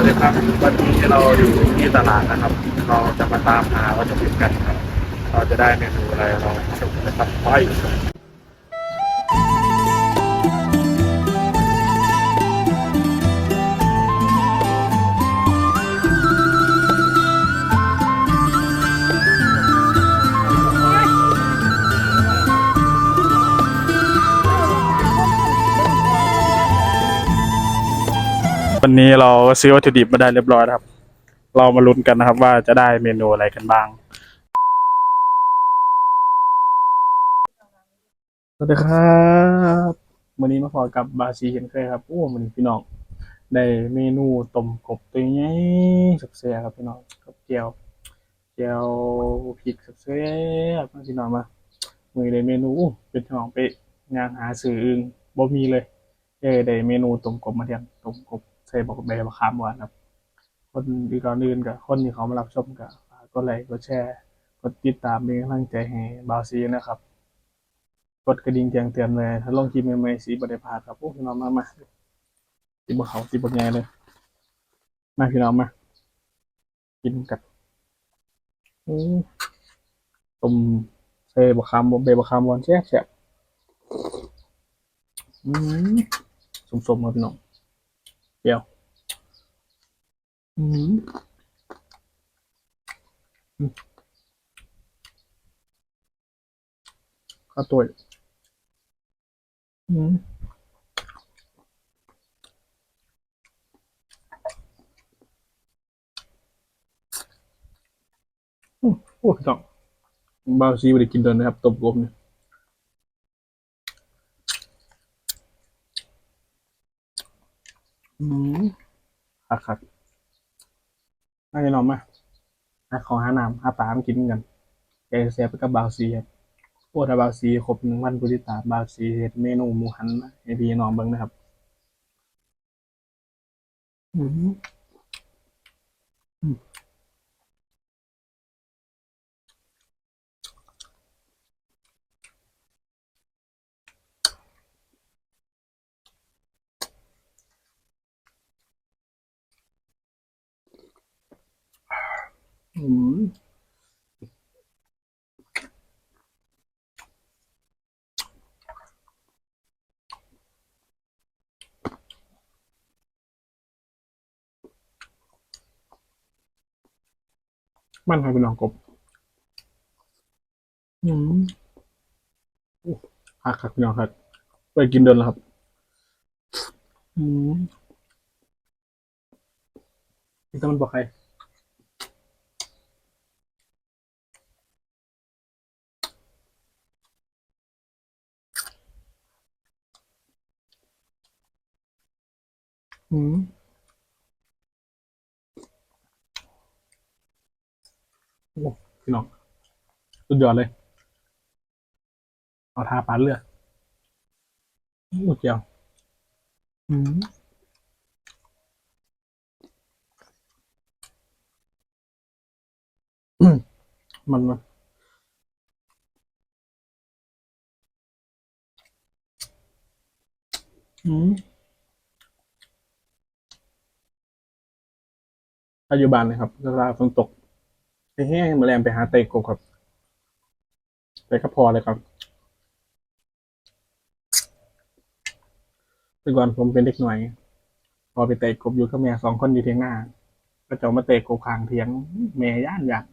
วัสดีครับวันนี้เราอยู่ที่ตลาดนะครับ เราจะมาตามหาวัตถุดิบกันครับ เราจะได้เมนูอะไรเราชมนะครับไป วันนี้เราซื้อวัตถุดิบมาได้เรียบร้อยครับ เรามาลุ้นกันนะครับ ว่าจะได้เมนูอะไรกันบ้าง สวัสดีครับวันนี้มาพอกับบาซีเห็นเคยครับ โอ้วันนี้พี่น้องได้เมนูต้มกบตัวใหญ่สับเสียครับพี่น้องกับเจียวเจียวพริกสับเสียครับพี่น้องมามือได้เมนู เป็นพี่น้องไปงานหาซื้ออึงบ่มีเลยเออได้เมนูต้มกบมาเทียมต้มกบ ใส่บอกใบมะขามหวานครับ คนอีกก่อนอื่นกับคนที่เขามารับชมกับกกดไลค์กดแชร์ กดติดตามเป็นกำลังใจให้บาวซีนะครับ กดกระดิ่งแจ้งเตือนเลยถ้าลงคลิปใหม่ๆสีบริพาครับโอ้พี่น้องมามาติบเขาติบใหญ่เลยมาพี่น้องมากินกันอืมต้มใส่บะขามใบบะขามหวานแซ่บแซ่บอืมสมๆครับพี่น้องเปรี้ยวอืมอืม ข้าวตัวอืมอืมโอ้พี่น้องบาวซีไม่ได้กินเดินนะครับต้มกบเนี่ยอืมคักคัก น่าจะนอนไหมาหาของหาน้ำอาปามกินกันแกเสียไปกับบาวซีครับโอ้ถ้าบาวซีครบหนึ่งวันผู้ติตาบาวซีเฮ็ดเมนูหมูหันมาให้พี่น้องเบิ่งนะครับอืม มอืมมันห้พี่น้องกบ อืมหักครับพี่น้องครับ ไปกินเดินแล้วครับ อืมนี่ต้องมันบอกใคร อืมโอ้พี่น้องสุดยอดเลย เอาทาปลาเลือดโอ้เจียวอืมอืมมันมันอืม ปัจจุบันนะครับเวลาฝนตกแห้งมาแรงไปหาเตะกบครับไปก็พอเลยครับแต่ก่อนผมเป็นเด็กหน่อยพอไปเตะกบอยู่กับแม่สองคนอยู่เทียงหน้า ก็จะเอามาเตะกบข้างเทียงแม่ย่านอยาก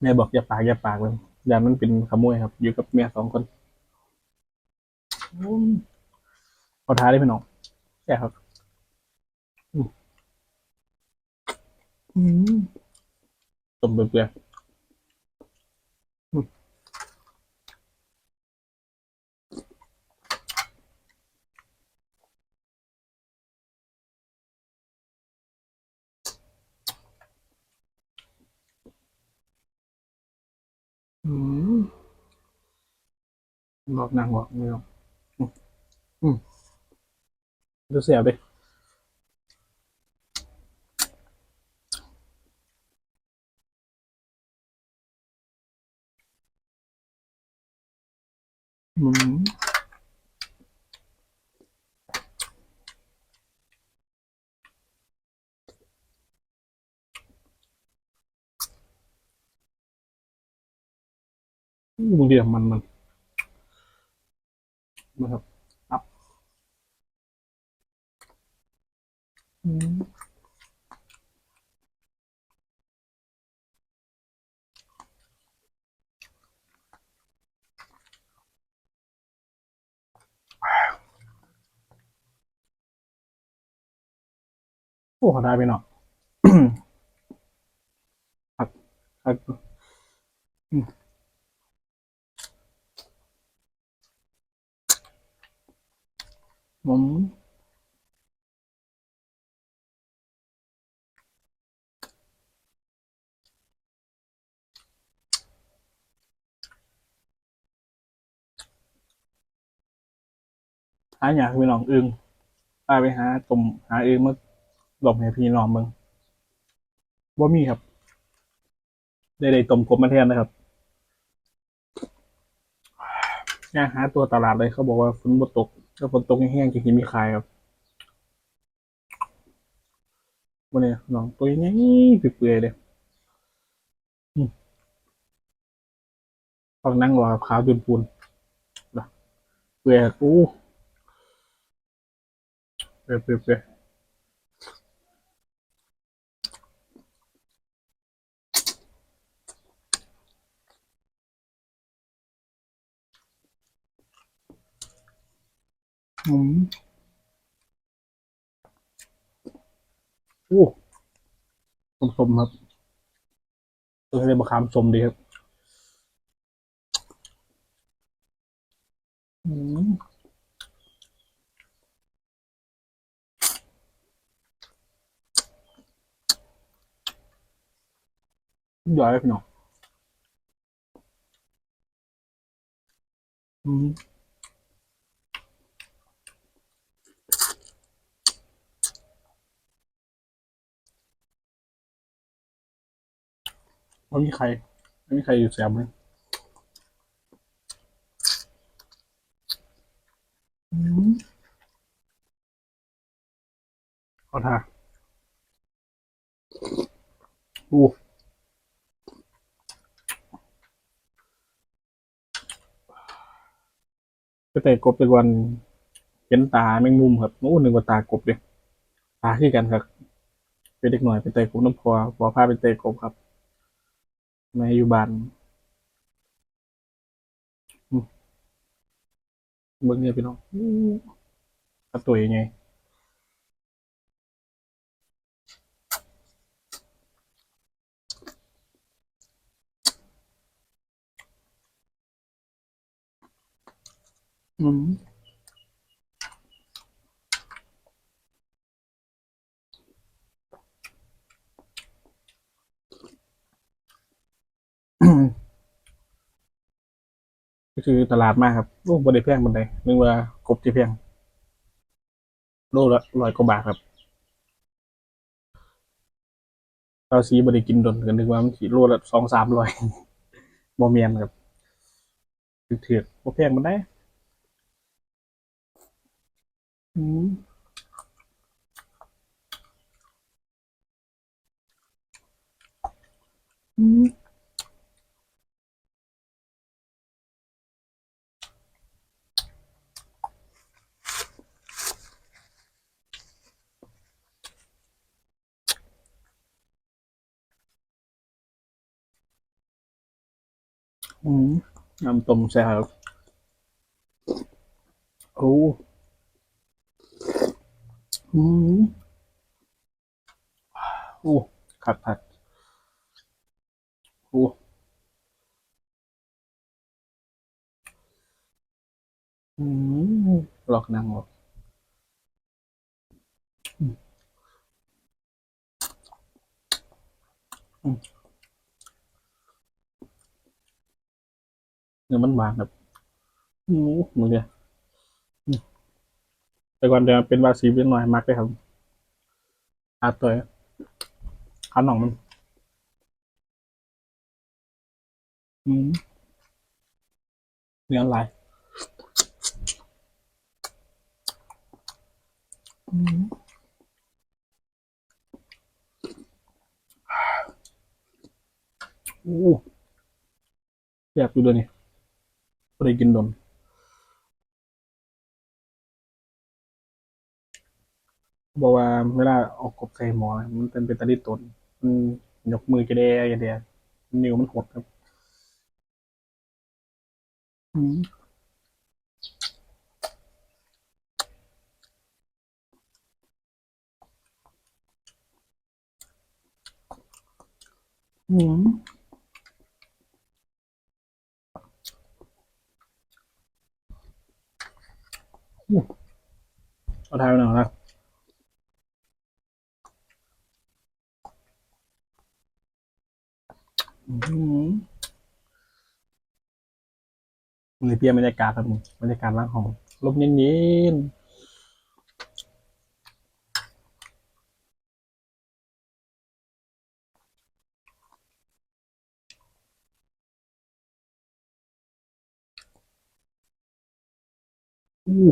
แม่บอกอย่าปากอย่าปากเลยอย่ามันเป็นขโมยครับ อยู่กับแม่สองคน อืมพอท้าได้พี่น้องแค่ครับอืมอืมต้มเปรี้ยวๆอืมอืมบอกนางบอกไม่เอาอืม Då ser vi. Mm. Dia man-man. Mantap. โอ้ขอได้ไปเนาะผักผักอืม หาอยากไปลองอึงพาไปหาตุ่มหาอึงมาหลบให้พี่น้องมืองว่ามีครับ ได้ได้ต้มกบมาแทนนะครับย่างหาตัวตลาดเลยเขาบอกว่าฝนบ่ตกถ้าฝนตกแห้งๆจะกินมีขายครับวันนี้น้องตัวนี้เปื่อยๆเลยฟังนั่งรอกับขาวจนปูนเปื่อยอู้ เปื่อยเปื่อยๆอืมโอ้สมๆครับตัวทะเลบะขามสมดีครับ อืม ย่อยพี่น้องอืมไม่มีใครไม่มีใครอยู่แซมเลยอืมเอท่าอู้ ก็แต่กบเป็นวันเห็นตาแมงมุมครับโอ้หนึ่งว่าตากบเลยตาคือกันครับเป็นเด็กหน่อยไปเตะกบน้ำพอพอพาไปเตะกบครับแม่อยู่บ้านเบิ่งเนี่ยพี่น้องอู้กระตุยไง อืมก็คือตลาดมากครับโอ้บริแพงบันไดนึกว่ากบที่แพงโลละร้อยกว่าบาทครับเราซีบริกินดนกันนึกว่ามันขีโลละสองสามร้อยบอเมียนครับถือๆบ่แพงบันได อืมอืมอืมน้ำต้มแซ่บโอืมโอ้ขัดผัดโอ้อืมหลอกนางหรอกอืมอืมเนื้อมันบางครับอืมมึงเนี่ย แต่ก่อนจะเป็นวาซีเป็นหน่อยมักเลยครับอาตัวขาหนองมันอืมเนื้อลายอืมโอ้แซ่บอยู่ด้วยนี่ได้กินดน บอกว่าเวลาออกกบใส่หมอนมันเป็นเป็นตะลิตนมันยกมือจะได้จะได้นิ้วมันหดครับอืมอืมเอาทายไปหน่อยนะ อืมนี่เปลี่ยนบรรยากาศครับผมบรรยากาศร้านของลมเย็นๆอู้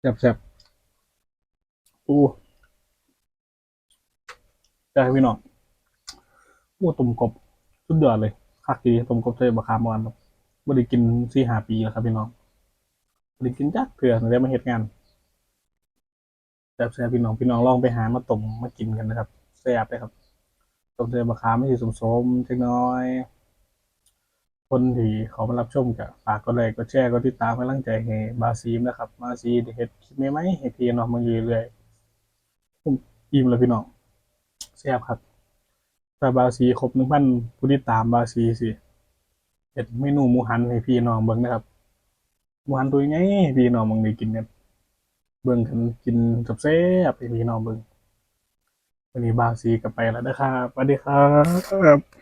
แซ่บๆอู้ได้พี่น้อง อู้ต้มกบสุดยอดเลยคักดีต้มกบใส่บะขามหวานครับไม่ได้กินสี่ห้าปีแล้วครับพี่น้องไม่ได้กินจักเถื่อตั้งแต่มาเฮ็ดงานแซ่บๆพี่น้องพี่น้องลองไปหามาต้มมากินกันนะครับแซ่บเลยครับต้มใส่บะขามไม่ใช่สมๆจักน้อยคนที่เขามารับชมก็ฝากกดไลค์กดแชร์กดติดตามให้กำลังใจให้บาซีมนะครับ บาซีเฮ็ดคลิปใหม่ๆให้พี่น้องมาอยู่เรื่อยๆอิ่มแล้วพี่น้องแซ่บครับ ถ้าบาซีครบหนึ่งพันผู้ติดตามบาซีสิเฮ็ดเมนูหมูหันให้พี่น้องเบิ่งนะครับหมูหันตัวไงพี่น้องเบิงได้กินกันเบิ่งกันกินแซ่บๆให้พี่น้องเบิ่งวันนี้บาซีกลับไปแล้วนะครับสวัสดีครับ